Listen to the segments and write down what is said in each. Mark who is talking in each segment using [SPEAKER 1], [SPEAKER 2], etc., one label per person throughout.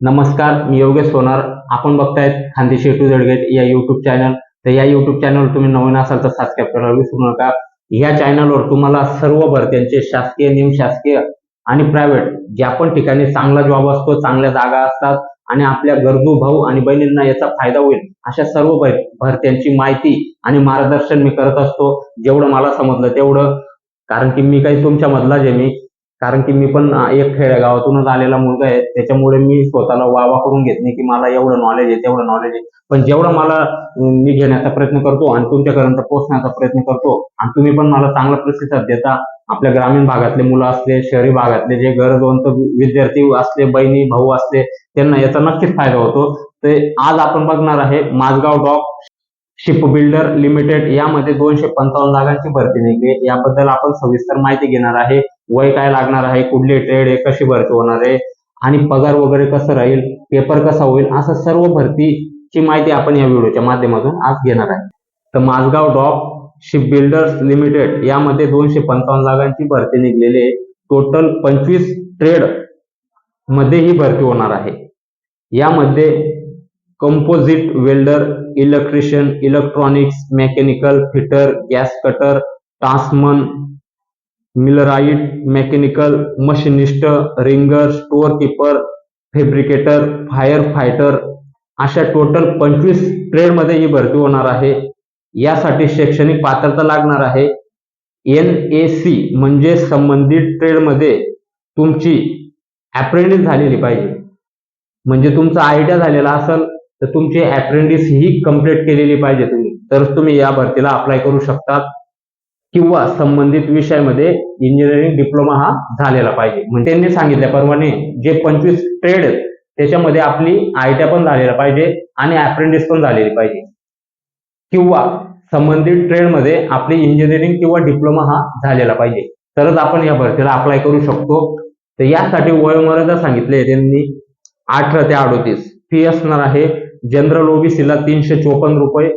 [SPEAKER 1] नमस्कार मी योगेश सोनार. आपण बघतायत खानदेशी टू जडगेट या युट्यूब चॅनल तर या युट्यूब चॅनलवर तुम्ही नवीन असाल तर सबस्क्राईब करायला विसरू नका. या चॅनलवर तुम्हाला सर्व भरत्यांचे शासकीय निमशासकीय आणि प्रायव्हेट ज्या पण ठिकाणी चांगला जॉब असतो चांगल्या जागा असतात आणि आपल्या गरजू भाऊ आणि बहिणींना याचा फायदा होईल अशा सर्व भरत्यांची माहिती आणि मार्गदर्शन मी करत असतो. जेवढं मला समजलं तेवढं. कारण की मी काही तुमच्यामधलाच आहे मी. कारण की मी पण एक खेडेगावातूनच आलेला मुलगा आहे. त्याच्यामुळे मी स्वतःला वावा करून घेत नाही की मला एवढं नॉलेज आहे तेवढं नॉलेज आहे. पण जेवढं मला मी घेण्याचा प्रयत्न करतो आणि तुमच्यापर्यंत पोहोचण्याचा प्रयत्न करतो आणि तुम्ही पण मला चांगला प्रतिसाद देता. आपल्या ग्रामीण भागातले मुलं असले शहरी भागातले जे गरजवंत विद्यार्थी असले बहिणी भाऊ असले त्यांना याचा नक्कीच फायदा होतो. ते आज आपण बघणार आहे Mazagon dock ship builder limited. यामध्ये दोनशे पंचावन्न जागांची भरती निघली याबद्दल आपण सविस्तर माहिती घेणार आहे. वय काय लागणार आहे कुठले ट्रेड आहे कशी भरती होणार आहे आणि पगार वगैरे कसं राहील पेपर कसा होईल असं सर्व भरतीची माहिती आपण या व्हिडिओच्या माध्यमातून आज घेणार आहे. तर Mazagon dock ship builders limited यामध्ये दोनशे पंचावन्न जागांची भरती निघलेली आहे. टोटल पंचवीस ट्रेडमध्ये ही भरती होणार आहे. यामध्ये composite welder electrician electronics mechanical fitter gas cutter टास्मन millwright mechanical machinist rigger store keeper fabricator fire fighter अशा टोटल पंचवीस ट्रेडमध्ये ही भरती होणार आहे. यासाठी शैक्षणिक पात्रता लागणार आहे. एन ए सी म्हणजे संबंधित ट्रेडमध्ये तुमची अप्रेंटिस झालेली पाहिजे. म्हणजे तुमचा आयडिया झालेला असेल तर तुमची अप्रेंटिस ही कंप्लीट केलेली पाहिजे तुम्ही. तरच तुम्ही या भरतीला अप्लाय करू शकतात. किंवा संबंधित विषयामध्ये इंजिनिअरिंग डिप्लोमा हा झालेला पाहिजे. म्हणजे त्यांनी सांगितल्याप्रमाणे जे पंचवीस ट्रेड आहेत त्याच्यामध्ये आपली आयट्या पण झालेला पाहिजे आणि अप्रेंटिस पण झालेली पाहिजे. किंवा संबंधित ट्रेडमध्ये आपली इंजिनिअरिंग किंवा डिप्लोमा हा झालेला पाहिजे. तरच आपण या भरतीला अप्लाय करू शकतो. तर यासाठी वयोमर्यादा सांगितले त्यांनी. अठरा ते अडोतीस. फी असणार आहे. जनरल ओबीसीला तीनशे चोपन्न रुपये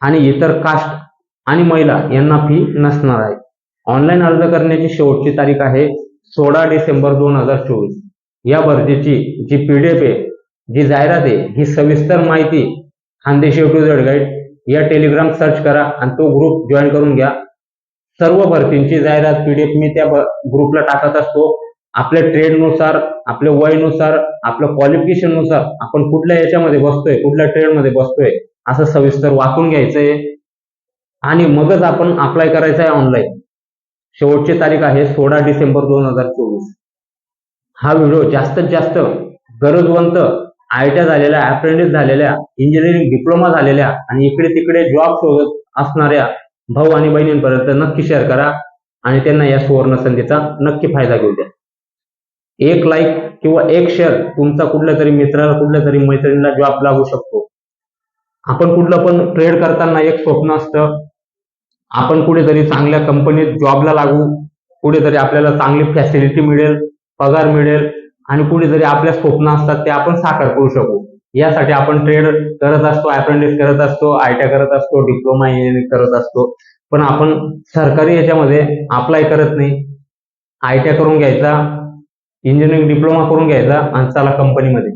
[SPEAKER 1] आणि इतर कास्ट आणि महिला यांना फी नसणार आहे. ऑनलाईन अर्ज करण्याची शेवटची तारीख आहे सोळा डिसेंबर दोन हजार चोवीस. या भरतीची जी पीडीएफ आहे जी जाहिरात आहे ही सविस्तर माहिती खानदेशी टू झेड गाईड या टेलिग्राम सर्च करा आणि तो ग्रुप जॉईन करून घ्या. सर्व भरतींची जाहिरात पीडीएफ मी त्या ग्रुपला टाकत असतो. आपल्या ट्रेडनुसार आपल्या वयनुसार आपल्या क्वालिफिकेशननुसार आपण कुठल्या याच्यामध्ये बसतोय कुठल्या ट्रेडमध्ये बसतोय असं सविस्तर वाचून घ्यायचंय. आणि मगच आपण अप्लाय करायचं आहे ऑनलाईन शेवटची तारीख आहे सोळा डिसेंबर दोन हजार चोवीस. हा व्हिडिओ जास्तीत जास्त गरजवंत आयट्या झालेल्या अप्रेंटिस झालेल्या इंजिनिअरिंग डिप्लोमा झालेल्या आणि इकडे तिकडे जॉब शोधत असणाऱ्या भाऊ आणि बहिणींपर्यंत नक्की शेअर करा आणि त्यांना या सुवर्ण संधीचा नक्की फायदा घेऊ द्या. एक लाईक किंवा एक शेअर तुमचा कुठल्या तरी मित्राला कुठल्या तरी मैत्रिणीला जॉब लागू शकतो. आपण कुठलं पण ट्रेड करताना एक स्वप्न असतं आपण कुठेतरी चांगल्या कंपनीत जॉबला लागू कुठेतरी आपल्याला चांगली फॅसिलिटी मिळेल पगार मिळेल आणि कुठेतरी आपल्या स्वप्न असतात ते आपण साकार करू शकू. यासाठी आपण ट्रेड करत असतो अप्रेंटिस करत असतो आयटीआय करत असतो डिप्लोमा इंजिनिअरिंग करत असतो. पण आपण सरकारी याच्यामध्ये अप्लाय करत नाही. आयटीआय करून घ्यायचा इंजिनिअरिंग डिप्लोमा करून घ्यायचा आणि चला कंपनीमध्ये.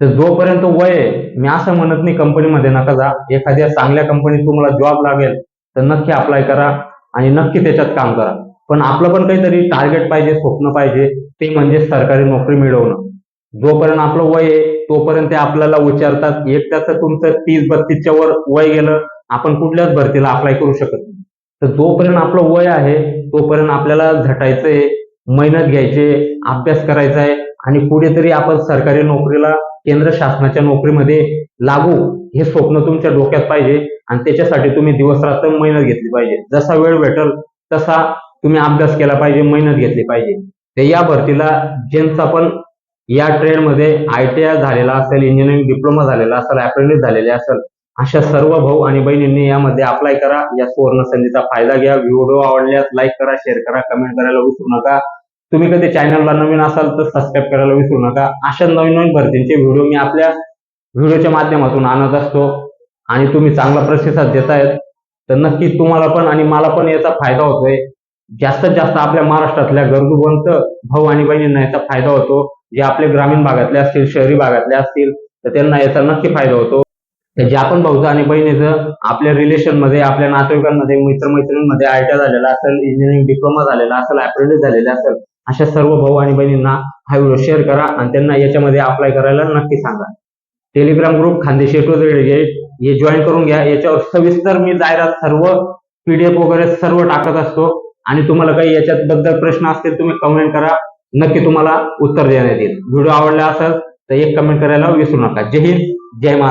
[SPEAKER 1] तर जोपर्यंत वय आहे मी असं म्हणत नाही कंपनीमध्ये नका जा. एखाद्या चांगल्या कंपनीत तुम्हाला जॉब लागेल तर नक्की अप्लाय करा आणि नक्की त्याच्यात काम करा. पण आपलं पण काहीतरी टार्गेट पाहिजे स्वप्न पाहिजे ते म्हणजे सरकारी नोकरी मिळवणं. जोपर्यंत आपलं वय आहे तोपर्यंत ते आपल्याला विचारतात एक त्याचं तुमचं तीस बत्तीसच्या वर वय गेलं आपण कुठल्याच भरतीला अप्लाय करू शकत नाही. तर जोपर्यंत आपलं वय आहे तोपर्यंत आपल्याला झटायचंय मेहनत घ्यायचे अभ्यास करायचा आहे आणि कुठेतरी आपण सरकारी नोकरीला केंद्र शासनाच्या नोकरीमध्ये लागू हे स्वप्न तुमच्या डोक्यात पाहिजे आणि त्याच्यासाठी तुम्ही दिवस रात्र मेहनत घेतली पाहिजे. जसा वेळ भेटल तसा तुम्ही अभ्यास केला पाहिजे मेहनत घेतली पाहिजे. तर या भरतीला ज्यांचा पण या ट्रेडमध्ये आय टी आय झालेला असेल इंजिनिअरिंग डिप्लोमा झालेला असेल अप्रेंटिस झालेले असेल अशा सर्व भाऊ आणि बहिणींनी यामध्ये अप्लाय करा. या सुवर्ण संधीचा फायदा घ्या. व्हिडिओ आवडल्यास लाईक करा शेअर करा कमेंट करायला विसरू नका. तुम्ही कधी चॅनलला नवीन असाल तर सबस्क्राईब करायला विसरू नका. अशा नवीन नवीन भरतींचे व्हिडिओ मी आपल्या व्हिडिओच्या माध्यमातून आणत असतो. आणि तुम्ही चांगला प्रतिसाद देतायत तर नक्की तुम्हाला पण आणि मला पण याचा फायदा होतोय. जास्तीत जास्त आपल्या महाराष्ट्रातल्या गरजूवंत भाऊ आणि बहिणींना याचा फायदा होतो. जे आपले ग्रामीण भागातले असतील शहरी भागातले असतील तर त्यांना याचा नक्की फायदा होतो. तर ज्या पण भाऊचं आणि बहिणीचं आपल्या रिलेशनमध्ये आपल्या नातेवाईकांमध्ये मित्रमैत्रिणींमध्ये आय झालेला असेल इंजिनिअरिंग डिप्लोमा झालेला असेल अप्रेंटिस झालेला असेल अशा सर्व भाऊ आणि बहिणींना हा व्हिडिओ शेअर करा आणि त्यांना याच्यामध्ये अप्लाय करायला नक्की सांगा. टेलिग्राम ग्रुप खानदेशी टू हे जॉईन करून घ्या. याच्यावर सविस्तर मी जाहिरात सर्व पीडीएफ वगैरे सर्व टाकत असतो. आणि तुम्हाला काही याच्यात बद्दल प्रश्न असतील तुम्ही कमेंट करा. नक्की तुम्हाला उत्तर देण्यात येईल. व्हिडिओ आवडला असेल तर एक कमेंट करायला विसरू नका. जय हिंद जय महाराज